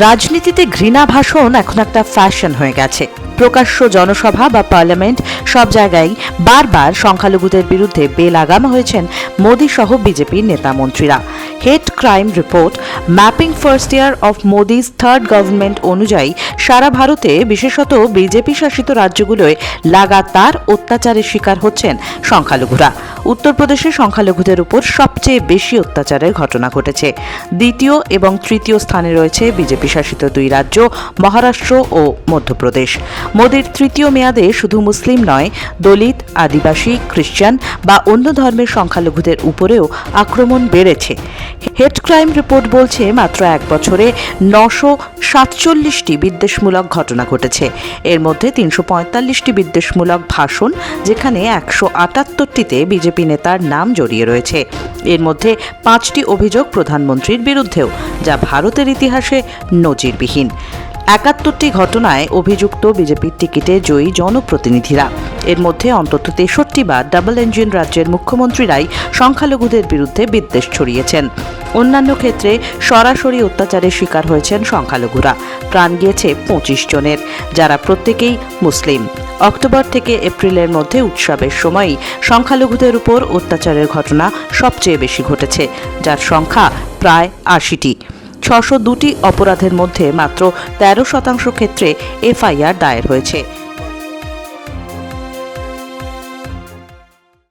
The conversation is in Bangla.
রাজনীতিতে ঘৃণা ভাষণ এখন একটা ফ্যাশন হয়ে গেছে। প্রকাশ্য জনসভা বা পার্লামেন্ট সব জায়গায় বারবার সংখ্যালঘুদের বিরুদ্ধে বেলাগাম হয়েছেন মোদী সহ বিজেপির নেতা মন্ত্রীরা। Head crime report mapping first year of Modi's third government অনুযায়ী সারা ভারতে, বিশেষত বিজেপি শাসিত রাজ্যগুলোয় লাগাতার অত্যাচারের শিকার হচ্ছেন সংখ্যালঘুরা। উত্তরপ্রদেশে সংখ্যালঘুদের উপর সবচেয়ে বেশি অত্যাচারের ঘটনা ঘটেছে। দ্বিতীয় এবং তৃতীয় স্থানে রয়েছে বিজেপি শাসিত দুই রাজ্য, মহারাষ্ট্র ও মধ্যপ্রদেশ। মোদীর তৃতীয় মেয়াদে শুধু মুসলিম নয়, দলিত, আদিবাসী খ্রিস্টান বা অন্য ধর্মের সংখ্যালঘুদের উপরেও আক্রমণ বেড়েছে। হেড ক্রাইম রিপোর্ট বলছে মাত্র এক বছরে নশো সাতচল্লিশটি বিদ্বেষমূলক ঘটনা ঘটেছে। এর মধ্যে তিনশো পঁয়তাল্লিশটি বিদ্বেষমূলক ভাষণ, যেখানে একশো আটাত্তরটিতে বিজেপি নেতার নাম জড়িয়ে রয়েছে। এর মধ্যে পাঁচটি অভিযোগ প্রধানমন্ত্রীর বিরুদ্ধেও, যা ভারতের ইতিহাসে নজিরবিহীন। একাত্তরটি ঘটনায় অভিযুক্ত বিজেপির টিকিটে জয়ী জনপ্রতিনিধিরা। এর মধ্যে অন্তত তেষট্টি বার ডাবল ইঞ্জিন রাজ্যের মুখ্যমন্ত্রীরাই সংখ্যালঘুদের বিরুদ্ধে বিদ্বেষ ছড়িয়েছেন। অন্যান্য ক্ষেত্রে সরাসরি অত্যাচারের শিকার হয়েছেন সংখ্যালঘুরা। প্রাণ গিয়েছে পঁচিশ জনের, যারা প্রত্যেকেই মুসলিম। অক্টোবর থেকে এপ্রিলের মধ্যে উৎসবের সময়ই সংখ্যালঘুদের উপর অত্যাচারের ঘটনা সবচেয়ে বেশি ঘটেছে, যার সংখ্যা প্রায় আশিটি। ছশো দুটি অপরাধের মধ্যে মাত্র তেরো শতাংশ ক্ষেত্রে এফআইআর দায়ের হয়েছে।